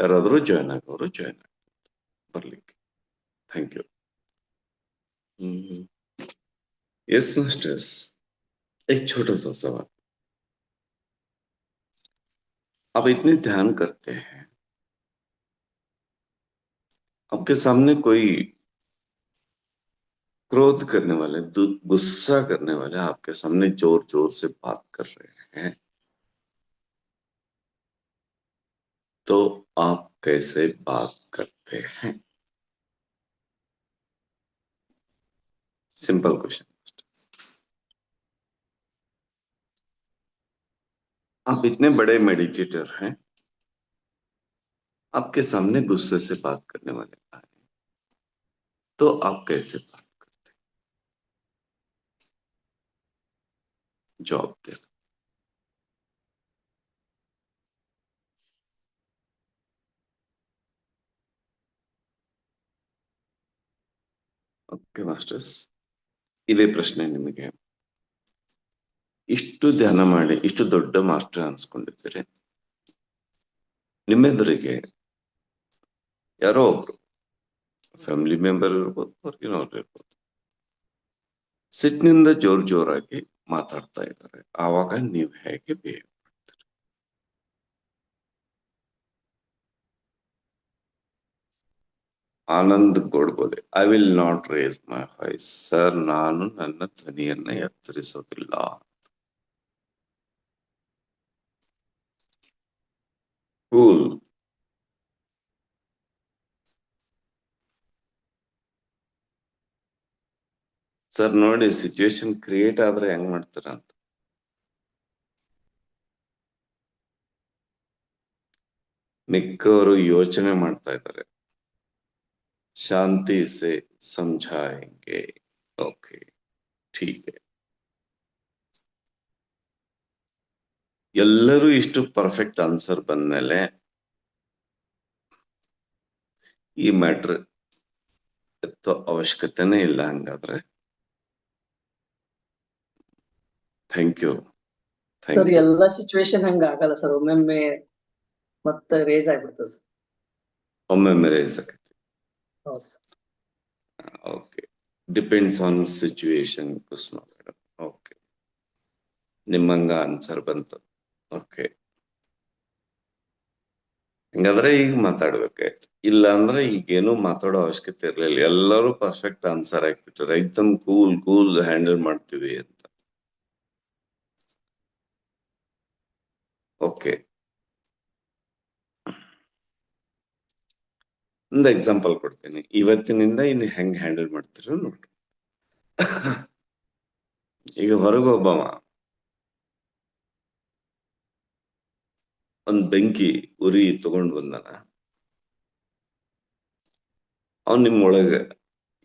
ಯಾರಾದ್ರೂ join ಆಗೋರು join ಆಗ್ತಾರೆ ಬರ್ಲಿಕ್ಕೆ thank you hmm yes masters एक छोटा सा सवाल आप इतने ध्यान करते हैं आपके सामने कोई क्रोध करने वाले दु- गुस्सा करने वाले आपके सामने जोर जोर से बात कर रहे हैं तो आप कैसे बात करते हैं? सिंपल क्वेश्चन आप इतने बड़े मेडिटेटर हैं, आपके सामने गुस्से से बात करने वाले आए तो आप कैसे बात करते हैं? जवाब दे ಓಕೆ ಮಾಸ್ಟರ್ಸ್. ಇದೇ ಪ್ರಶ್ನೆ ನಿಮಗೆ. ಇಷ್ಟು ಧ್ಯಾನ ಮಾಡಿ, ಇಷ್ಟು ದೊಡ್ಡ ಮಾಸ್ಟರ್ ಅನ್ಸ್ಕೊಂಡಿದ್ದೀರಿ. ನಿಮ್ಮೆದುರಿಗೆ ಯಾರೋ ಒಬ್ರು ಫ್ಯಾಮಿಲಿ ಮೆಂಬರ್ ಇರ್ಬೋದು, ಹೊರಗಿನವ್ರು ಇರ್ಬೋದು, ಸಿಟ್ನಿಂದ ಜೋರ್ ಜೋರಾಗಿ ಮಾತಾಡ್ತಾ ಇದ್ದಾರೆ. ಆವಾಗ ನೀವು ಹೇಗೆ behave Anand ಕೊಡ್ಬೋದೆ. I will not raise my voice sir ನಾನು ನನ್ನ ಧ್ವನಿಯನ್ನ ಎತ್ತರಿಸೋದಿಲ್ಲ ಕೂಲ್ ಸರ್ ನೋಡಿ ಸಿಚುವೇಶನ್ ಕ್ರಿಯೇಟ್ ಆದ್ರೆ ಹೆಂಗ್ ಮಾಡ್ತೀರ ಅಂತ. ಮಿಕ್ಕವರು ಯೋಚನೆ ಮಾಡ್ತಾ ಇದ್ದಾರೆ. शांति से समझाएंगे। ओके ठीक है। ಎಲ್ಲರೂ ಇಷ್ಟು ಪರ್ಫೆಕ್ಟ್ ಆನ್ಸರ್ ಬಂದಮೇಲೆ ಈ ಮ್ಯಾಟ್ರ್ ಎತ್ತೋ ಅವಶ್ಯಕತೆನೇ ಇಲ್ಲ ಹಂಗಾದ್ರೆ ಥ್ಯಾಂಕ್ ಯು ಸರ್ ಎಲ್ಲ ಸಿಚುವೇಶನ್ ಹಂಗ ಆಗಲ್ಲ ಸರ್ ಒಮ್ಮೆ ಮತ್ತೆ ರೇಸ್ ಆಗ್ಬಿಡ್ತದೆ ಸರ್ ಒಮ್ಮೊಮ್ಮೆ raise okay depends on situation Kusma okay ನಿಮ್ಮಂಗ ಆನ್ಸರ್ ಬಂತು. ಓಕೆ ಹಂಗಾದ್ರೆ ಈಗ ಮಾತಾಡ್ಬೇಕಾಯ್ತು ಇಲ್ಲ ಅಂದ್ರೆ ಈಗೇನು ಮಾತಾಡೋ ಅವಶ್ಯಕತೆ ಇರ್ಲಿಲ್ಲ. ಎಲ್ಲರೂ ಪರ್ಫೆಕ್ಟ್ ಆನ್ಸರ್ ಹಾಕ್ಬಿಟ್ರೆ ಎಕ್ದಮ್ ಕೂಲ್ ಕೂಲ್ ಹ್ಯಾಂಡಲ್ ಮಾಡ್ತೀವಿ ಅಂತ. ಓಕೆ ಒಂದು ಎಕ್ಸಾಂಪಲ್ ಕೊಡ್ತೀನಿ. ಇವತ್ತಿನಿಂದ ಇನ್ನು ಹೆಂಗ್ ಹ್ಯಾಂಡಲ್ ಮಾಡ್ತೀರೋ ನೋಡ್ರಿ. ಈಗ ಹೊರಗೆ ಒಬ್ಬವ ಒಂದ್ ಬೆಂಕಿ ಉರಿ ತಗೊಂಡ್ ಬಂದಾನ. ಅವನ್ ನಿಮ್ ಒಳಗ,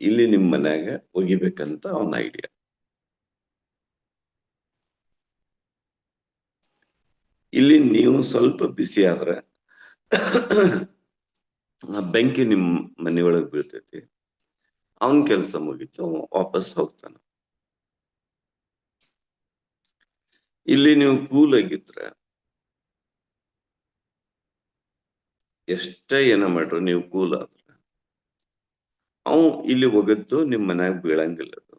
ಇಲ್ಲಿ ನಿಮ್ ಮನ್ಯಾಗ ಒಗಿಬೇಕಂತ ಅವನ ಐಡಿಯಾ ಇಲ್ಲಿ ನೀವು ಸ್ವಲ್ಪ ಬಿಸಿ ಆದ್ರೆ ಆ ಬೆಂಕಿ ನಿಮ್ಮ ಮನೆಯೊಳಗೆ ಬೀಳ್ತೈತಿ. ಅವನ್ ಕೆಲಸ ಮುಗೀತು ವಾಪಸ್ ಹೋಗ್ತಾನ. ಇಲ್ಲಿ ನೀವು ಕೂಲ್ ಆಗಿದ್ರೆ ಎಷ್ಟೇ ಏನ ಮಾಡ್ರು ನೀವು ಕೂಲ್ ಆದ್ರೆ ಅವ್ ಇಲ್ಲಿ ಒಗದ್ದು ನಿಮ್ ಮನ್ಯಾಗ ಬೀಳಂಗಿಲ್ಲ ಅದು.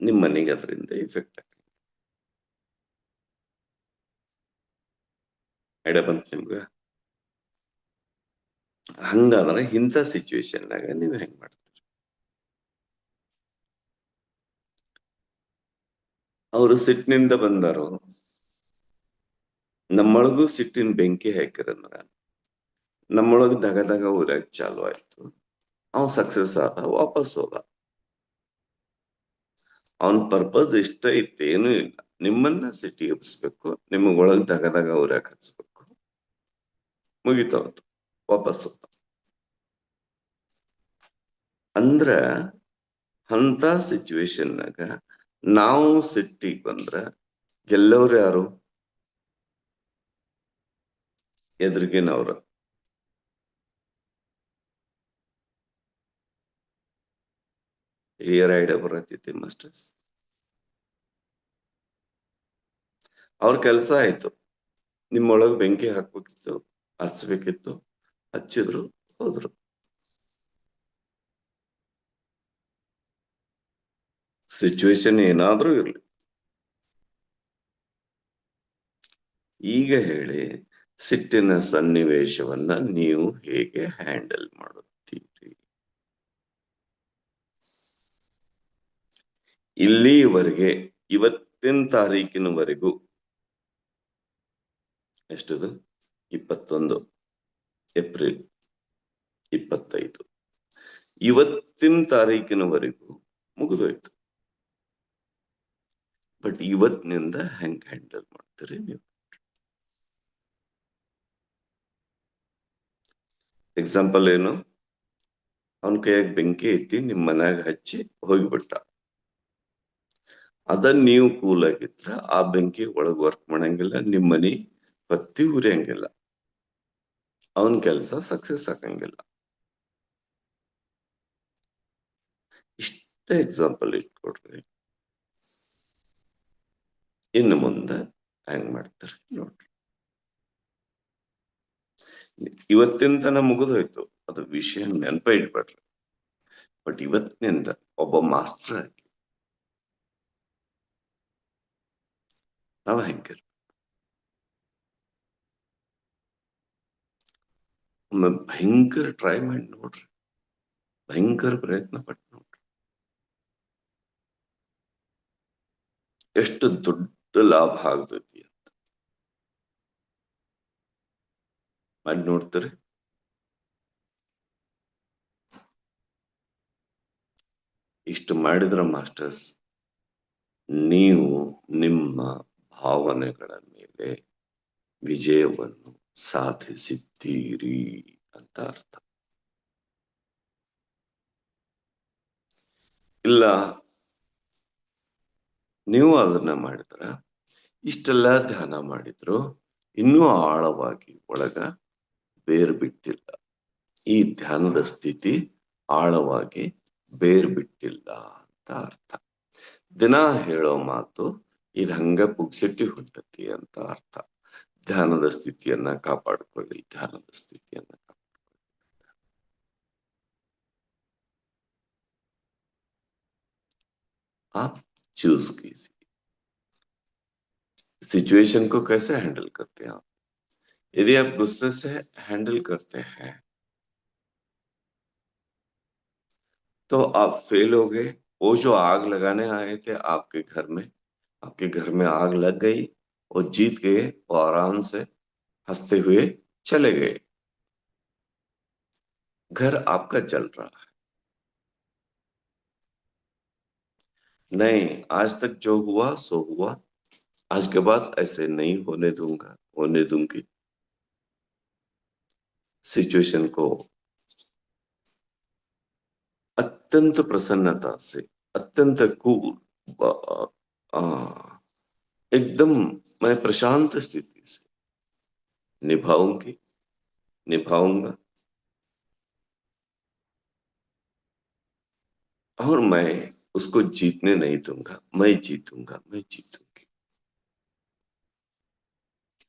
ನಿಮ್ ಮನೆಗೆ ಅದರಿಂದ ಇಫೆಕ್ಟ್ ಆಗ್ತದೆ ಐಡಿಯಾ ಬಂತು ನಿಮ್ಗ? ಹಂಗಾದ್ರೆ ಇಂಥ ಸಿಚುವೇಶನ್ದಾಗ ನೀವು ಹೆಂಗ್ ಮಾಡ್ತೀರಿ? ಅವರು ಸಿಟ್ಟಿನಿಂದ ಬಂದಾರು. ನಮ್ಮೊಳಗೂ ಸಿಟ್ಟಿನ ಬೆಂಕಿ ಹಾಕಿರಂದ್ರ, ನಮ್ಮೊಳಗ ದಗ ದಗ ಊರಾಗ ಚಾಲು ಆಯ್ತು. ಅವ್ ಸಕ್ಸಸ್ ಆದ, ವಾಪಸ್ ಹೋದ. ಅವನ ಪರ್ಪಸ್ ಇಷ್ಟ ಇತ್ತೇನು ಇಲ್ಲ. ನಿಮ್ಮನ್ನ ಸಿಟಿ ಎಬ್ಸ್ಬೇಕು ನಿಮಗೊಳಗ್ ದಗ ದಗ ಊರಾಗ ಹಚ್ಬೇಕು. ಮುಗಿತವತ್ತು ವಾಪಸ್ ಹೋದ ಅಂದ್ರ ಅಂತ ಸಿಚುವೇಶನ್ನಾಗ ನಾವು ಸಿಟ್ಟಿಗೆ ಬಂದ್ರ ಗೆಲ್ಲವ್ರು ಯಾರು? ಎದುರಿಗಿನವ್ರು ಕ್ಲಿಯರ್ ಐಡಿಯಾ ಬರತೈತಿ ಮಾಸ್ಟರ್ಸ್ ಅವ್ರ ಕೆಲಸ ಆಯ್ತು. ನಿಮ್ಮೊಳಗೆ ಬೆಂಕಿ ಹಾಕ್ಬೇಕಿತ್ತು, ಹಚ್ಬೇಕಿತ್ತು. ಹಚ್ಚಿದ್ರು, ಹೋದ್ರು. ಸಿಚುವೇಶನ್ ಏನಾದ್ರೂ ಇರಲಿ. ಈಗ ಹೇಳಿ, ಸಿಟ್ಟಿನ ಸನ್ನಿವೇಶವನ್ನ ನೀವು ಹೇಗೆ ಹ್ಯಾಂಡಲ್ ಮಾಡುತ್ತೀರಿ? ಇಲ್ಲಿವರೆಗೆ, ಇವತ್ತಿನ ತಾರೀಕಿನವರೆಗೂ, ಎಷ್ಟದು? ಇಪ್ಪತ್ತೊಂದು. ಏಪ್ರಿಲ್ ಇಪ್ಪತ್ತೈದು. ಇವತ್ತಿನ ತಾರೀಕಿನವರೆಗೂ ಮುಗಿದೋಯ್ತು. ಬಟ್ ಇವತ್ತಿನಿಂದ ಹೆಂಗ್ ಹ್ಯಾಂಡಲ್ ಮಾಡ್ತೀರಿ ನೀವು? ಎಕ್ಸಾಂಪಲ್ ಏನು? ಅವನ ಕೈಯಾಗ ಬೆಂಕಿ ಐತಿ, ನಿಮ್ ಮನ್ಯಾಗ ಹಚ್ಚಿ ಹೋಗಿಬಿಟ್ಟ. ಅದನ್ನ ನೀವು ಕೂಲ್ ಆಗಿದ್ರ ಆ ಬೆಂಕಿ ಒಳಗ್ ವರ್ಕ್ ಮಾಡಂಗಿಲ್ಲ, ನಿಮ್ ಮನಿ ಬತ್ತಿ ಉರಿಯಂಗಿಲ್ಲ. ಅವನ್ ಕೆಲಸ ಸಕ್ಸಸ್ ಆಗಂಗಿಲ್ಲ. ಇಷ್ಟ ಎಕ್ಸಾಂಪಲ್ ಇಟ್ಕೊಡ್ರಿ. ಇನ್ನು ಮುಂದೆ ಹೆಂಗ್ ಮಾಡ್ತಾರೆ ನೋಡ್ರಿ. ಇವತ್ತಿನ ತನ ಮುಗಿದೋಯ್ತು. ಅದು ವಿಷಯ ನೆನಪ ಇಡ್ಬೇಡ್ರಿ. ಬಟ್ ಇವತ್ತಿನಿಂದ ಒಬ್ಬ ಮಾಸ್ಟರ್ ಆಗಿ. ನಾವು ಹೆಂಗಿರ್ ಒಮ್ಮೆ ಭಯಂಕರ ಟ್ರೈ ಮಾಡಿ ನೋಡ್ರಿ. ಭಯಂಕರ ಪ್ರಯತ್ನ ಪಟ್ಟು ನೋಡ್ರಿ. ಎಷ್ಟು ದೊಡ್ಡ ಲಾಭ ಆಗ್ತೈತಿ ಅಂತ. ಮಾಡಿ ನೋಡ್ತಾರೆ. ಇಷ್ಟು ಮಾಡಿದ್ರ ಮಾಸ್ಟರ್ಸ್, ನೀವು ನಿಮ್ಮ ಭಾವನೆಗಳ ಮೇಲೆ ವಿಜಯವನ್ನು ಸಾಧಿಸಿದ್ದೀರಿ ಅಂತ ಅರ್ಥ. ಇಲ್ಲ. ನೀವು ಅದನ್ನ ಮಾಡಿದ್ರ ಇಷ್ಟೆಲ್ಲ ಧ್ಯಾನ ಮಾಡಿದ್ರು ಇನ್ನೂ ಆಳವಾಗಿ ಒಳಗ ಬೇರ್ ಬಿಟ್ಟಿಲ್ಲ ಈ ಧ್ಯಾನದ ಸ್ಥಿತಿ ಆಳವಾಗಿ ಬೇರ್ ಬಿಟ್ಟಿಲ್ಲ ಅಂತ ಅರ್ಥ. ದಿನ ಹೇಳೋ ಮಾತು, ಇದು ಹಂಗ ಪುಗ್ಸಿಟ್ಟಿ ಹುಟ್ಟತಿ ಅಂತ ಅರ್ಥ. ಧ್ಯಾನದ ಸ್ಥಿತಿಯನ್ನ ಕಾಪಾಡ್ಕೊಳ್ಳಿ ಧ್ಯಾನದ ಸ್ಥಿತಿಯನ್ನ ಕಾಪಾಡ್ಕೊಳ್ಳಿ आप चूज कीजिए सिचुएशन को कैसे हैंडल करते हैं आप यदि आप गुस्से से हैंडल करते हैं तो आप फेल हो गए वो जो आग लगाने आए थे आपके घर में आपके घर में आग लग गई और जीत गए और आराम से हँसते हुए चले गए। घर आपका जल रहा है। नहीं, आज तक जो हुआ, सो हुआ। आज के बाद ऐसे नहीं होने दूँगा, होने दूँगी। सिचुएशन को अत्यंत प्रसन्नता से, अत्यंत कूल एकदम मैं प्रशांत स्थिति से निभाऊँगी, निभाऊँगा। और मैं उसको जीतने नहीं दूँगा, मैं जीतूँगा, मैं जीतूँगी।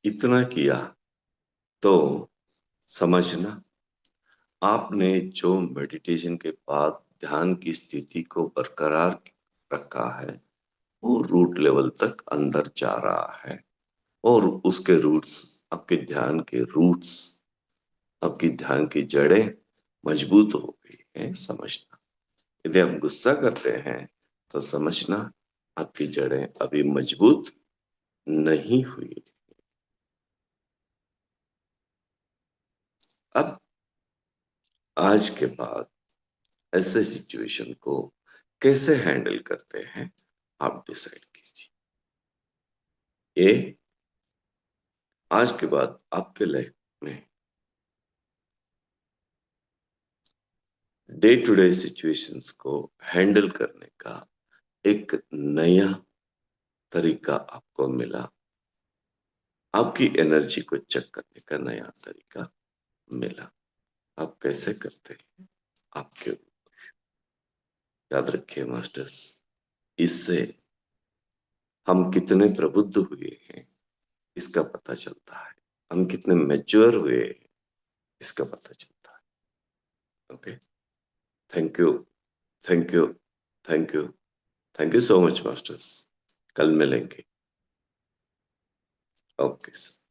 इतना किया तो समझना, आपने जो मेडिटेशन के बाद ध्यान की स्थिति को बरकरार रखा है वो रूट लेवल तक अंदर जा रहा है। और उसके रूट्स आपके ध्यान के रूट्स आपकी ध्यान की जड़ें मज़बूत हो गई है, समझना। यदि आप गुस्सा करते हैं तो समझना आपकी जड़ें अभी मज़बूत नहीं हुई अब आज के बाद ऐसे सिचुएशन को कैसे हैंडल करते हैं? आप डिसाइड कीजिए। ये आज के बाद आपके लाइफ में डे टू डे सिचुएशंस को हैंडल करने का एक नया तरीका आपको मिला। आपकी एनर्जी को चेक करने का नया तरीका मिला। आप कैसे करते हैं? आपके याद रखिए मास्टर्स इससे हम कितने प्रबुद्ध हुए हैं, इसका पता चलता है। हम कितने मैच्योर हुए हैं, इसका पता चलता है। Okay? Thank you thank you thank you thank you so much masters कल मिलेंगे। Okay sir